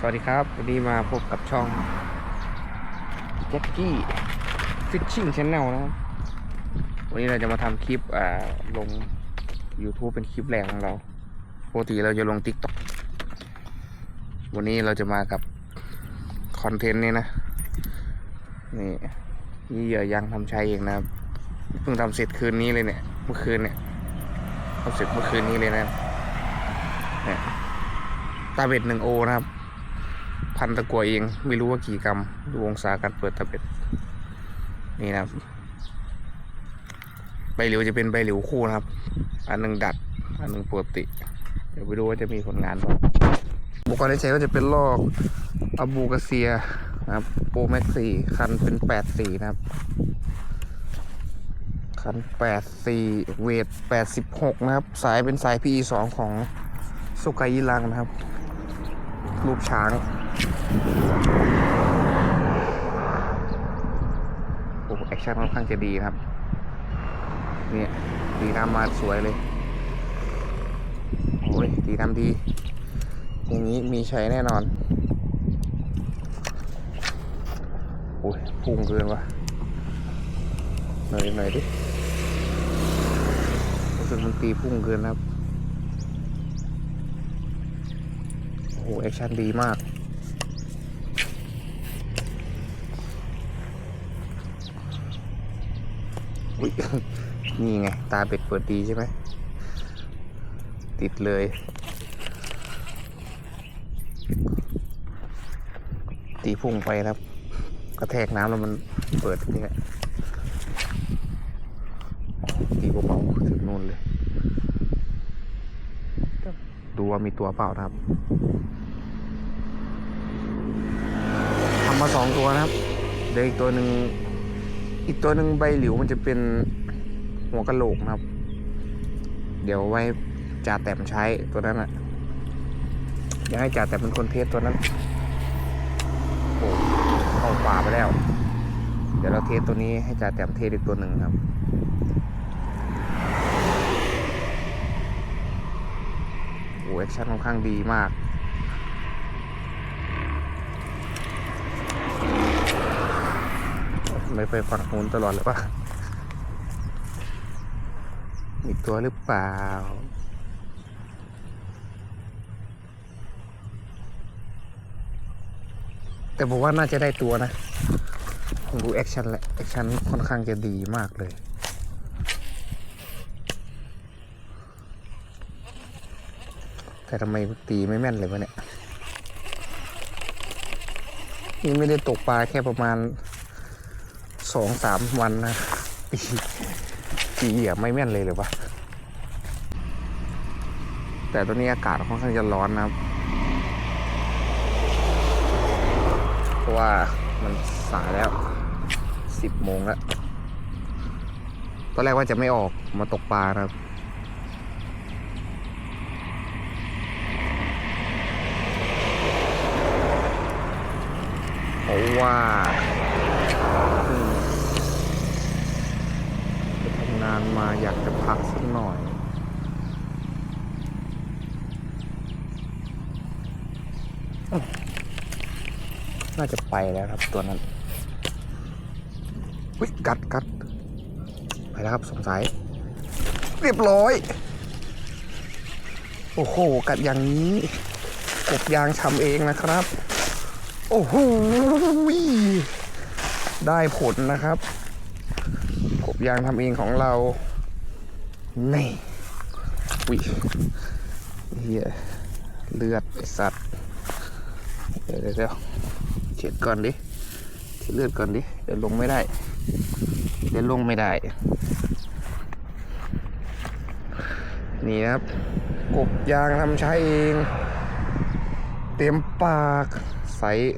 สวัสดีครับ วันนี้มาพบกับช่องแจ็คกี้ฟิชชิ่งช n แนลนะครับ วันนี้เราจะมาทำคลิปอ่าลง YouTube เป็นคลิปแรกของเราปกติเราจะลง TikTok วันนี้เราจะมากับคอนเทนต์นี้นะ นี่นี่เหยื่อยังทำใช้เองนะครับ เพิ่งทำเสร็จคืนนี้เลยเนี่ย เมื่อคืนเนี่ยทำเสร็จเมื่อคืนนี้เลยนะเนี่ยตาเบ็ดหนึ่งโอนะครับ พันตะกัวเอง ไม่รู้ว่ากี่กรัมดูองศาการเปิดตะเบ็ดนี่นะครับ ใบเหลียวจะเป็นใบเหลียวคู่นะครับ อันหนึ่งดัด อันหนึ่งปกติ เดี๋ยวไปดูว่าจะมีผลงานบ้างอุปกรณ์ที่ใช้ก็จะเป็นลอกอบูกาเซียนะครับโปรแม็กซี่คันเป็นแปดสี่นะครับ คันแปดสี่เวทแปดสิบหกนะครับ สายเป็นสาย PE สองของสุกายิรังนะครับ รูปช้าง โอ้แอคชั่นค่อนข้างจะดีครับ เนี่ยดีน้ำมาสวยเลย โอ้ยดีน้ำดี อย่างนี้มีใช้แน่นอน โอ้ยพุ่งเกินว่ะหน่อยหน่อยดิรู้สึกมันตีพุ่งเกินครับ โอ้โหแอคชั่นดีมาก อุ๊ย นี่ไง ตาเป็ดเปิดดีใช่ไหม ติดเลย ตีพุ่งไปครับ กระแทกน้ำแล้วมันเปิดนี่แหละตีเบาๆถึงนู่นเลย ดูว่ามีตัวเปล่านะครับทำมาสองตัวนะครับ เดี๋ยวอีกตัวหนึ่ง อีกตัวหนึ่งใบหลิวมันจะเป็นหัวกะโหลกนะครับ เดี๋ยวไว้จ่าแต้มใช้ตัวนั้นอะอยากให้จ่าแต้มเป็นคนเทสตัวนั้นโอ้เข้าป่าไปแล้ว เดี๋ยวเราเทสตัวนี้ให้จ่าแต้มเทสอีกตัวหนึ่งครับโอ้แอคชั่นค่อนข้างดีมาก ไม่ไปฝั่งนู้นตลอดเลยปะมีตัวหรือเปล่า แต่บอกว่าน่าจะได้ตัวนะ ผมดูแอคชั่นแหละ แอคชั่นค่อนข้างจะดีมากเลยแต่ทำไมตีไม่แม่นเลยวะเนี่ย นี่ไม่ได้ตกปลาแค่ประมาณ สองสามวันนะตีตีเหยียบไม่แม่นเลยหรือวะแต่ตอนนี้อากาศค่อนข้างจะร้อนนะครับ เพราะว่ามันสายแล้วสิบโมงแล้ว ตอนแรกว่าจะไม่ออกมาตกปลานะครับเพราะว่าเพิ่งไปทำงาน มาอยากจะพักสักหน่อยน่าจะไปแล้วครับตัวนั้นวิกัดกัดไปแล้วครับสงสัย เรียบร้อย โอ้โห กัดอย่างนี้กบยางทำเองนะครับ โอ้โหได้ผลนะครับ ยางทำเองของเรานี่วิเฮียเลือดไอสัตว์ เดี๋ยวเดี๋ยวเฉียวเช็ดก่อนดิเช็ดเลือดก่อนดิ เดี๋ยวลงไม่ได้ เดี๋ยวลงไม่ได้ นี่นะครับ กบยางทำใช้เอง เต็มปากไซส์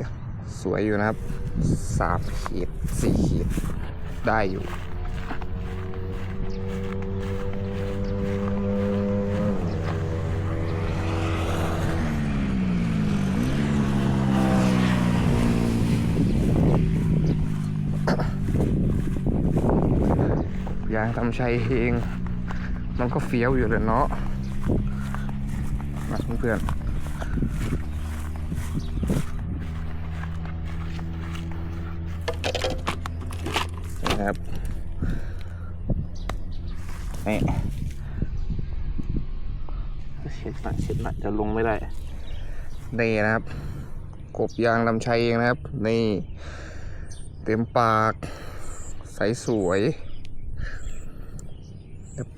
สวยอยู่นะครับสามขีดสี่ขีดได้อยู่ ตำชัยเองมันก็เฟี้ยวอยู่เลยเนาะมาเพื่อนนะครับนี่เช็ดหนักเช็ดหนักจะลงไม่ได้นี่นะครับ กบยางลำชัยเองนะครับ นี่ เต็มปาก ใสสวย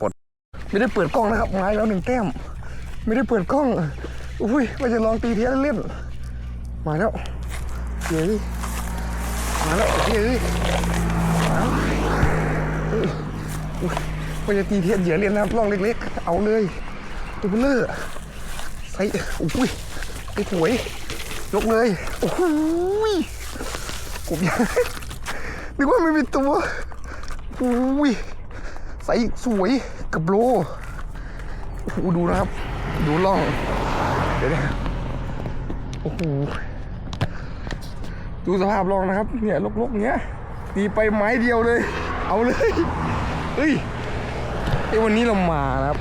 ปลดไม่ได้เปิดกล้องนะครับไมาแล้วหนึ่งแต้ม ไม่ได้เปิดกล้อง อุ้ยว่าจะลองตีเทียนเล่นมาแล้วเฮ้ยมาแล้วเฮ้ยมาแล้วเฮ้ยอุ้ยว่าจะตีเทียนเหยื่อเล่นนะครับลองเล็กๆ เอาเลยตัวเบลอใส่อุ้ยไอ้หวยยกเลยโอ้โหกบยางนึกว่าไม่มีตัวอุ้ย ใสสวยกับโลโอ้โหดูนะครับ ดูล่อง เดี๋ยวนะโอ้โหดูสภาพล่องนะครับ เนี่ยลกๆเนี้ยตีไปไม้เดียวเลย เอาเลยเฮ้ยเอ้ยวันนี้เรามานะครับ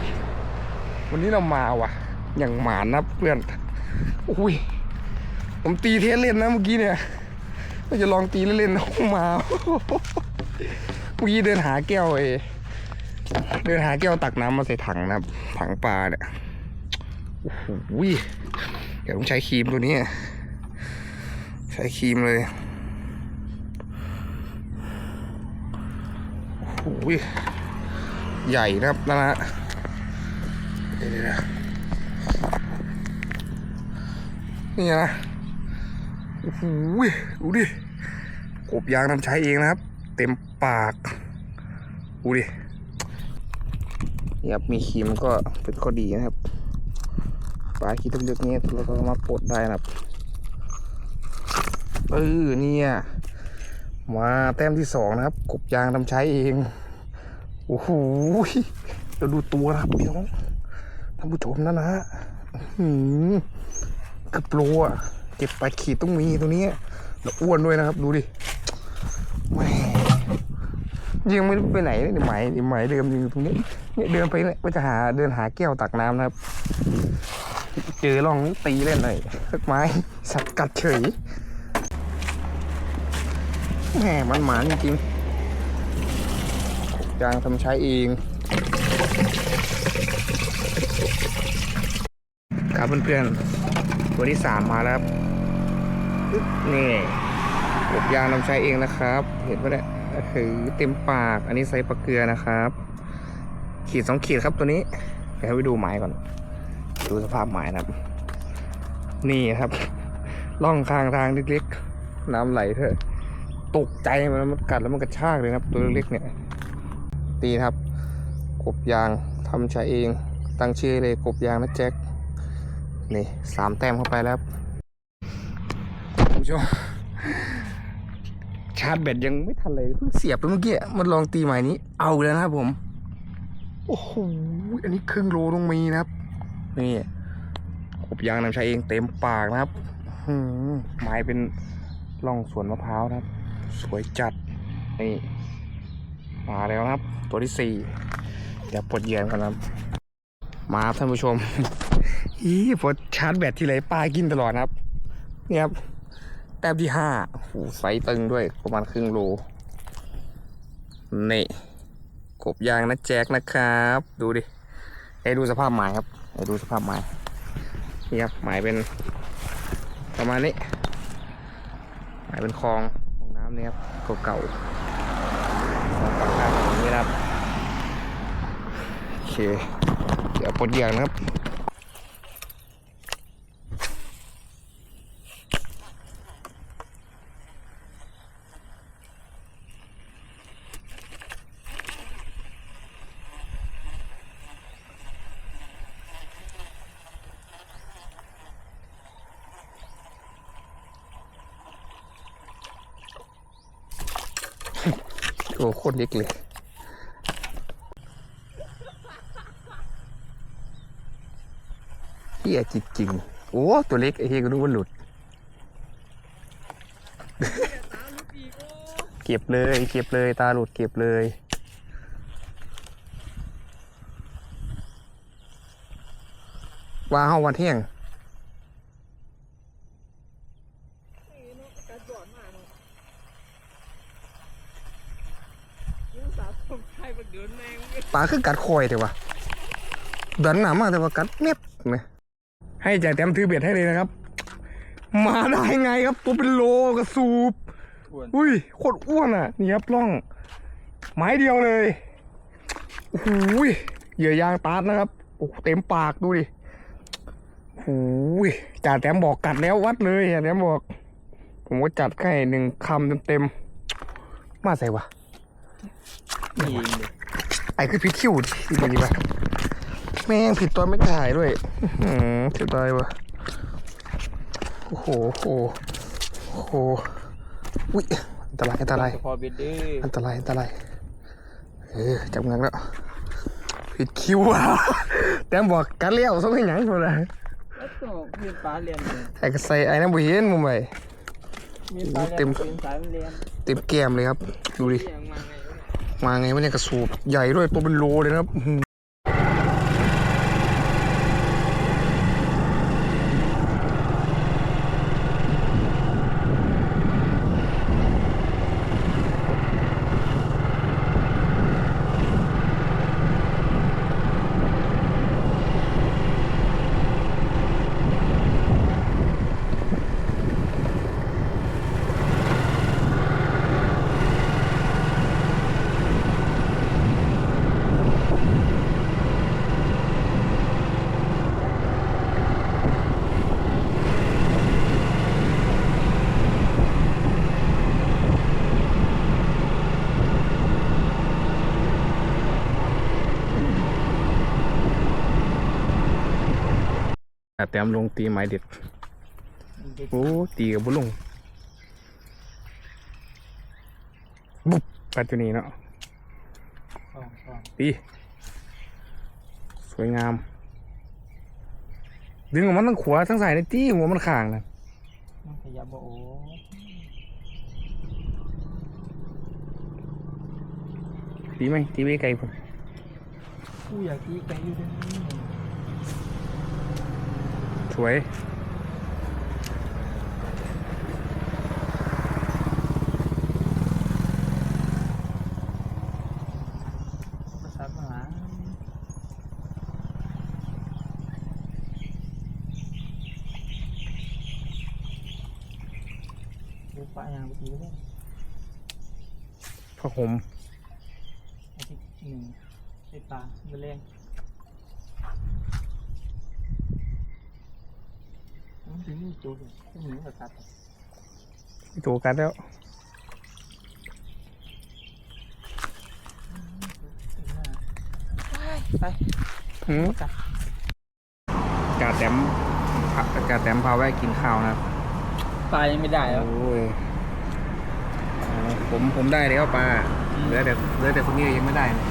วันนี้เรามาว่ะ อย่างหมานนะเพื่อนโอ้ยผมตีเทสเล่นนะเมื่อกี้เนี่ยก็จะลองตีเล่นๆนะมา เมื่อกี้เดินหาแก้วเอ เดินหาแก้วตักน้ำมาใส่ถังนะครับ ถังปลาเนี่ยโอ้โหเดี๋ยวต้องใช้ครีมตัวนี้ ใช้ครีมเลยโอ้โหใหญ่นะครับนะฮะเดี๋ยนี่นะโอ้โหดูดิกบยางทำใช้เองนะครับ เต็มปากดูดิ นี่ครับมีครีมก็เป็นข้อดีนะครับปลาคิดลึกนี้เราก็มาปลดได้นะครับเออเนี่ยมาแต้มที่สองนะครับ กบยางทำใช้เองโอ้โหเราดูตัวนะครับพี่น้องท่านผู้ชมนะนะฮะอื้อหือกับโปรอะเก็บปลาขีดต้องมีตัวนี้แล้วอ้วนด้วยนะครับ ดูดิยังไม่ไปไหนเลยนี่หมายนี่หมายเดิมอยู่ตรงนี้ เนี่ยเดินไปเนี่ยก็จะหาเดินหาแก้วตักน้ำนะครับ เจอลองตีเล่นเลยสักไม้สับกัดเฉยแหมมันหมานจริงๆยางทำใช้เองครับเพื่อนๆตัวที่สามมาแล้วครับนี่กบยางทำใช้เองนะครับ เห็นปะเนี่ยคือเต็มปากอันนี้ใส่ปลาเกลือนะครับ ขีดสองขีดครับตัวนี้เดี๋ยวให้ไปดูหมายก่อน ดูสภาพหมายนะครับ นี่ครับล่องข้างทางเล็กๆ น้ำไหลเถอะ ตกใจมันมันกัดแล้วมันกระชากเลยครับ ตัวเล็กๆเนี่ย ตีครับ กบยางทำใช้เอง ตั้งชื่อเลยกบยางนะแจ็ค นี่สามแต้มเข้าไปแล้วคุณผู้ชมชาร์จแบตยังไม่ทันเลยเพิ่งเสียบไปเมื่อกี้มันลองตีใหม่นี้เอาแล้วนะครับผม โอ้โห อันนี้ครึ่งโลต้องมีนะครับ นี่กบยางนำใช้เองเต็มปากนะครับหืมไม้เป็นร่องสวนมะพร้าวนะครับ สวยจัด นี่ มาแล้วนะครับ ตัวที่สี่เดี๋ยวปลดเยียนกันนะครับ มาครับท่านผู้ชม อีพอชาร์จแบตทีไรปลากินตลอดนะครับ เนี่ยครับ แต้มที่ห้าโอ้โหไซส์ตึงด้วยประมาณครึ่งโล นี่ กบยางนะแจ็คนะครับ ดูดิให้ดูสภาพหมายครับให้ดูสภาพหมายนี่ครับหมายเป็น ประมาณนี้หมายเป็นคลองคลองน้ำนี่ครับเก่าๆคลองปากน้ำอย่างนี้ครับโอเคเดี๋ยวปลดยางนะครับ เล็กเลยเฮียจริงๆ โอ้ ตัวเล็กไอ้เฮียก็รู้ว่าหลุด เก็บเลย เก็บเลย ตาหลุดเก็บเลย ว่าเฮาวันเที่ยงาคือกัดคอยแต่ว่าดันหนามากแต่ว่ากัดเน็บไหมให้จ่าแต้มถือเบ็ดให้เลยนะครับ มาได้ไงครับ ตัวเป็นโลกระสูบอุ้ยโคตรอ้วนอะ นี่ครับล่อง ไม้เดียวเลยโอ้โหยเหยื่อยางตาดนะครับโอ้โหเต็มปากดูดิโอ้โหยจ่าแต้มบอกกัดแล้ววัดเลยจ่าแต้มบอก ผมก็จัดให้หนึ่งคำเต็มๆมาใส่วะนี่เองเลยไอ้คือผิดคิวดิดีดีวะแม่งผิดตอนไม่ถ่ายด้วยอื้อหือเสียดายวะโอ้โหโอ้โหโอ้โหอุ้ยอันตรายอันตรายเฉพาะเบ็ดเด้ออันตรายอันตรายเออจับงันแล้วผิดคิวอะแต้มบอกกันเลี้ยวสักหยังคนละแล้วก็มีปลาเรียนเลยไอ้ก็ใส่ไอ้นั่นบุเห็นมุมไปมีปลาเต็เรียมนเป็นสายมันเรียนเต็มแก้มเลยครับ ดูดิเรียน มาไงวะเนี่ยกระสูบใหญ่ด้วยตัวเป็นโลเลยนะครับ แต้มลงตีไม้เด็ดมันจะโอ้ตีกับบุลงบุบกัดอยู่นี่เนาะสองสองตีสวยงาม ดึงออกมาทั้งขวาทั้งซ้ายในตีหัวมันข้างนะมันขยับบ่โอ้ตีไหมตีไม่ไกลผมกูอยากตีไก่อยู่ตรงนี้สวย ประสาทมาหาเดี๋ยวปลาอย่างไปตีเลยพระห่มอาทิตย์หนึ่งไอ้ปลาเบลงมันถึง นี่จุดเลยที่หนึ่งประสาทมีตัวกัดแล้วไปหืมกลับกาแต้มกาแต้มพาแวะกินข้าวนะครับปลายังไม่ได้แล้วโอ้ยอ๋อผมผมได้แล้วปลาอืมเหลือแต่เหลือแต่คนนี้ยังไม่ได้นะ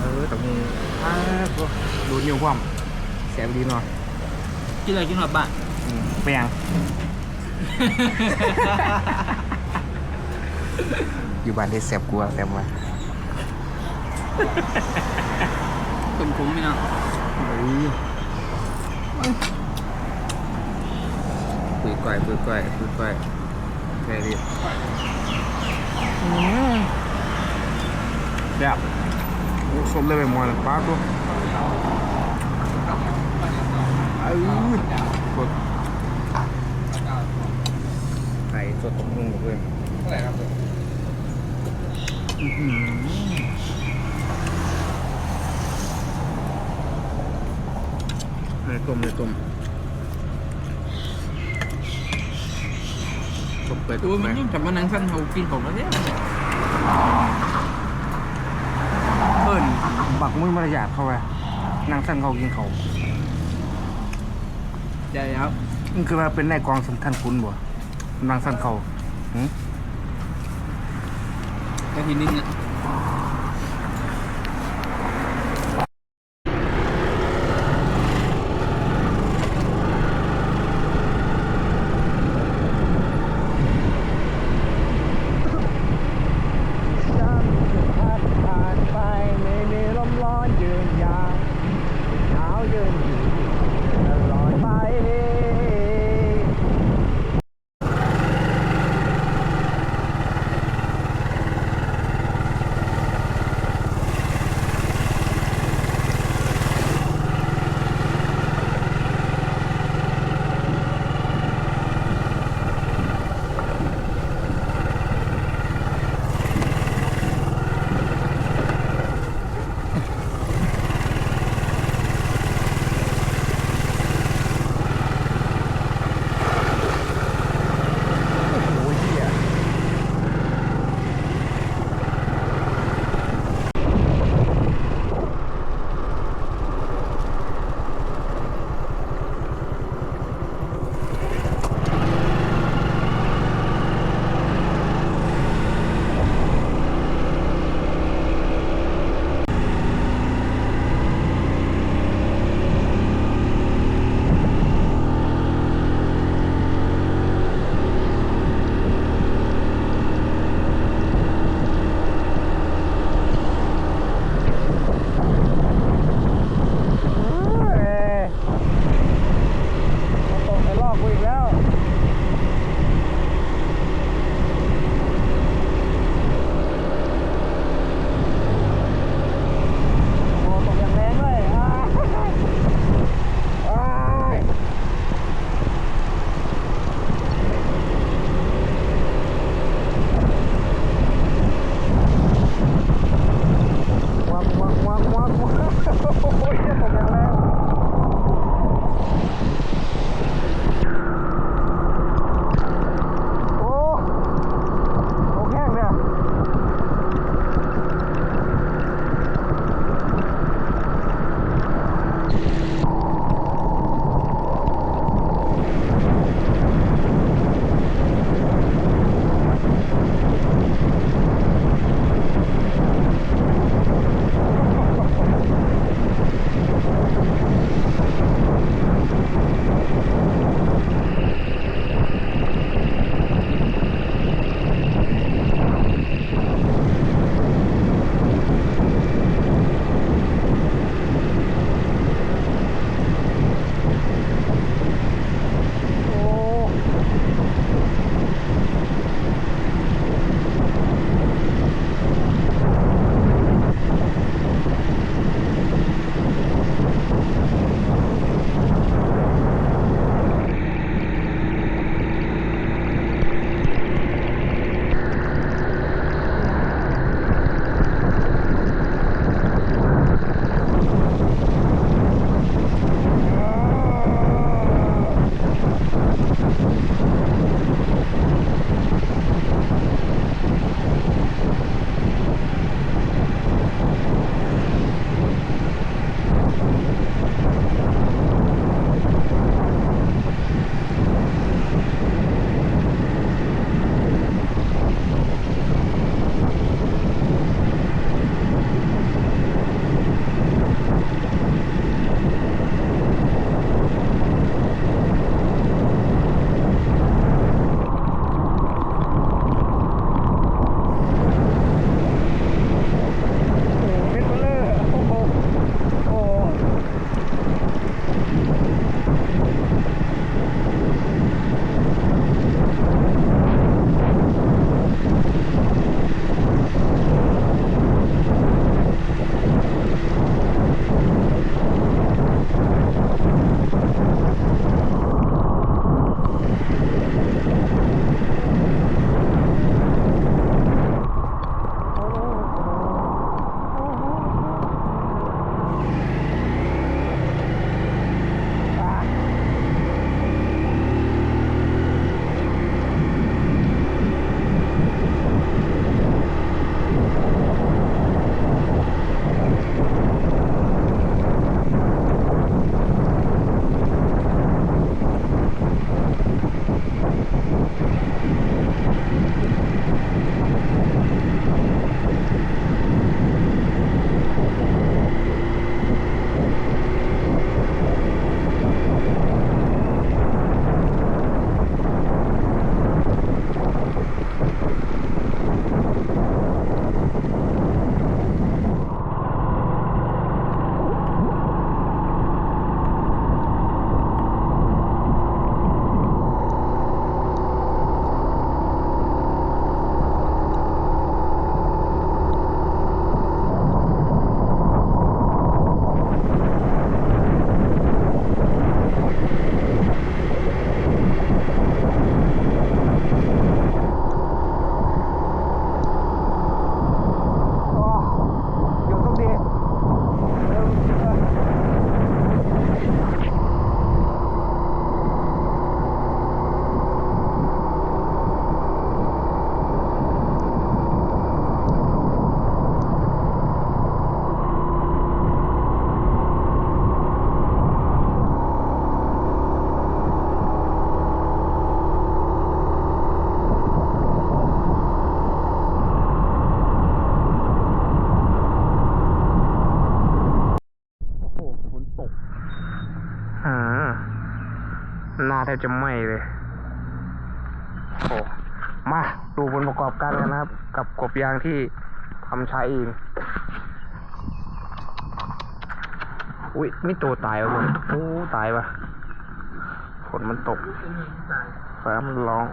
เออแต่มึงอ้าพวกดูนิ้วความแสบดีหน่อย กินอะไรกินหรอบ้าน อืมไปยัง อยู่บ้านที่แสบกลัวแสบมาคุ้มคุ้มไหมเนาะเฮ้ยปุยก้อยปุยก้อยปุยก้อยแค่นี้แบบโอ้สดเลยไปหมดเลยป้าตัวเอ้ย สดไข่สดตรงนึงหมดเลยเท่าไหร่ครับอื้อหือเลยต้มเลยต้มต้มเป็ดดูมันยิ่งจับมานังสั้นเขากินของแล้วเนี่ยเพิ่นบักมือมารยาทเข้าไปนางสั้นเขากินเขา ใช่ครับมันคือว่าเป็นในายกองสำคัญคุณบ่กำลังสั่นเขาหึแค่ทีนิดเนี่ยนี้นยืนยาวหนาวยืนยู่ะแทบจะไหม้เลยโอ้มาดูผลประกอบการกันนะครับ กับกบยางที่ทำใช้เองอุ้ยนี่ตัวตายวะผมโอ้ตายวะฝนมันตกฟ้ามันร้อง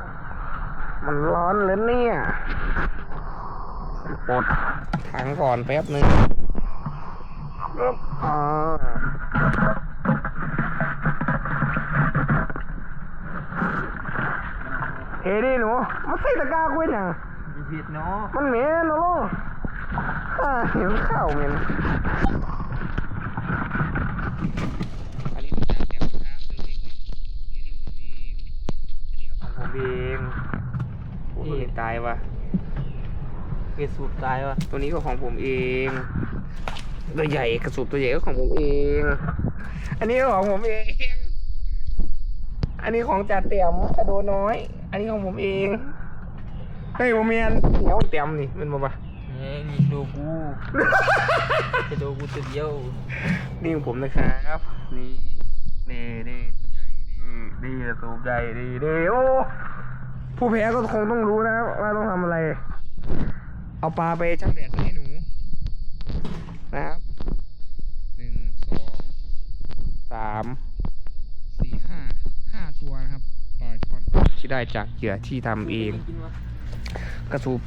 มันร้อนเลยเนี่ยปลดถังก่อนแป๊บนึงอึ๊บอ่าเฮ้ ดิหนูมาใส่ตะกร้ากุ้ยยังมีผิดเนาะมันเหม็นนะลูกอ่าเห็นข้าวเหม็นอันนี้มันจากแถวน้ำตัวเล็กเนี่ยอันนี้ของผมเองโอ้ตัวนี้ตายวะเกรดสูบตายวะตัวนี้ก็ของผมเองตัวใหญ่กระสุบตัวใหญ่ก็ของผมเอง อันนี้ก็ของผมเอง อันนี้ของจ่าเตี่ยมกระโดน้อย อันนี้ของผมเองเฮ้ยผมเมียนเหนียวเตี่ยมนี่เป็นบ่ปะเนี่ยนี่ดูกูจะดูกูตัวเดียวนี่ของผมนะครับ นี่นี่นี่นี่นี่สูบใหญ่ดีดีโอ้ผู้แพ้ก็คงต้องรู้นะครับว่าต้องทำอะไร เอาปลาไปช่างแดดให้หนู นะครับหนึ่งสองสามสี่ห้าห้าตัวนะครับปลาช่อนที่ ได้จากเหยื่อที่ทำเองกินวะกระสูบ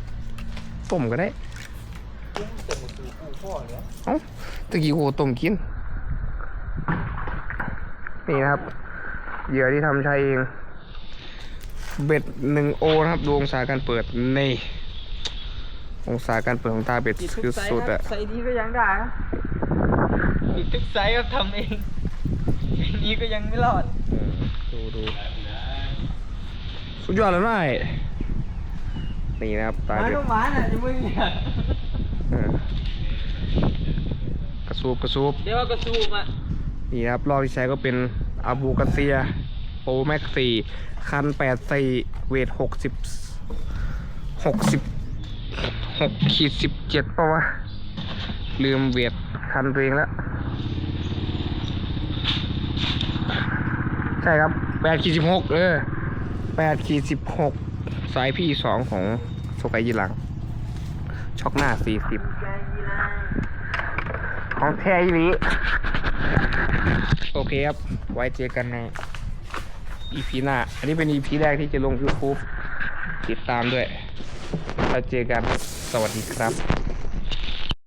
ต้มก็ได้กูแต่หมดสูกูพ่อเลยเอ้าตะกี้โหต้มกิน นี่นะครับ เหยื่อที่ทำใช้เอง เบ็ดหนึ่งโอนะครับ ดูองศาการเปิดนี่องศาการเปิดของตาเบ็ดคือสุดอะไซส์นี้ก็ยังได้นะอีกทุกไซส์ก็ทำเอง อย่างนี้ก็ยังไม่รอดดูดู สุดยอดแล้วนายนี่นะครับตามาเบ็ดลูกหมาน่ะจะมึงเนี่ยเออกระสูบกระสูบเดี๋ยวเอากระสูบอะนี่นะครับรอบที่ใช้ก็เป็นอาบูกาเซียโปรแม็กสี่คันแปดสี่เวทหกสิบหกสิบหกขีดสิบเจ็ดปะวะลืมเวทคันตัวเองแล้วใช่ครับแปดขีดสิบหกเออ แปดขีดสิบหกสายพี่สองของโซกายยีหลัง ช็อกหน้าสี่สิบของแท้อีนี้โอเคครับ ไว้เจอกันใน EP หน้า อันนี้เป็น EP แรกที่จะลง YouTube ติดตามด้วย แล้วเจอกัน สวัสดีครับ